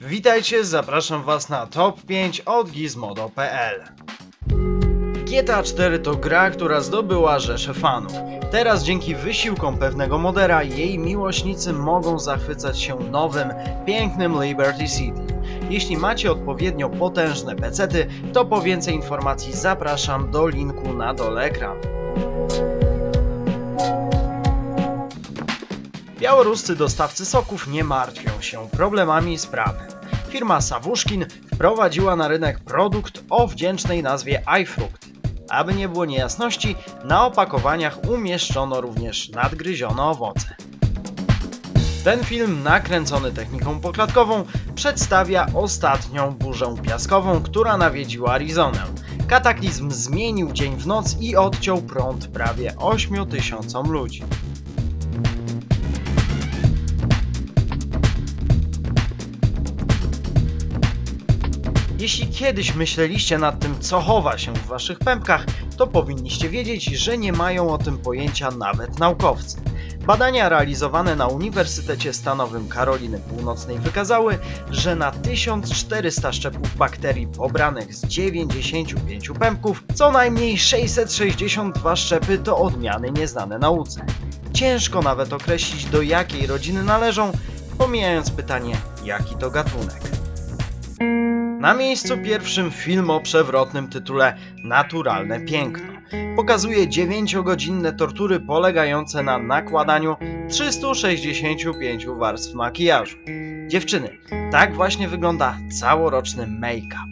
Witajcie, zapraszam Was na top 5 od gizmodo.pl. GTA 4 to gra, która zdobyła rzesze fanów. Teraz dzięki wysiłkom pewnego modera jej miłośnicy mogą zachwycać się nowym, pięknym Liberty City. Jeśli macie odpowiednio potężne pecety, to po więcej informacji zapraszam do linku na dole ekranu. Białoruscy dostawcy soków nie martwią się problemami z prawem. Firma Sawuszkin wprowadziła na rynek produkt o wdzięcznej nazwie iFruct. Aby nie było niejasności, na opakowaniach umieszczono również nadgryzione owoce. Ten film, nakręcony techniką poklatkową, przedstawia ostatnią burzę piaskową, która nawiedziła Arizonę. Kataklizm zmienił dzień w noc i odciął prąd prawie 8 tysiącom ludzi. Jeśli kiedyś myśleliście nad tym, co chowa się w waszych pępkach, to powinniście wiedzieć, że nie mają o tym pojęcia nawet naukowcy. Badania realizowane na Uniwersytecie Stanowym Karoliny Północnej wykazały, że na 1400 szczepów bakterii pobranych z 95 pępków, co najmniej 662 szczepy to odmiany nieznane nauce. Ciężko nawet określić do jakiej rodziny należą, pomijając pytanie, jaki to gatunek. Na miejscu pierwszym film o przewrotnym tytule Naturalne Piękno. Pokazuje 9-godzinne tortury polegające na nakładaniu 365 warstw makijażu. Dziewczyny, tak właśnie wygląda całoroczny make-up.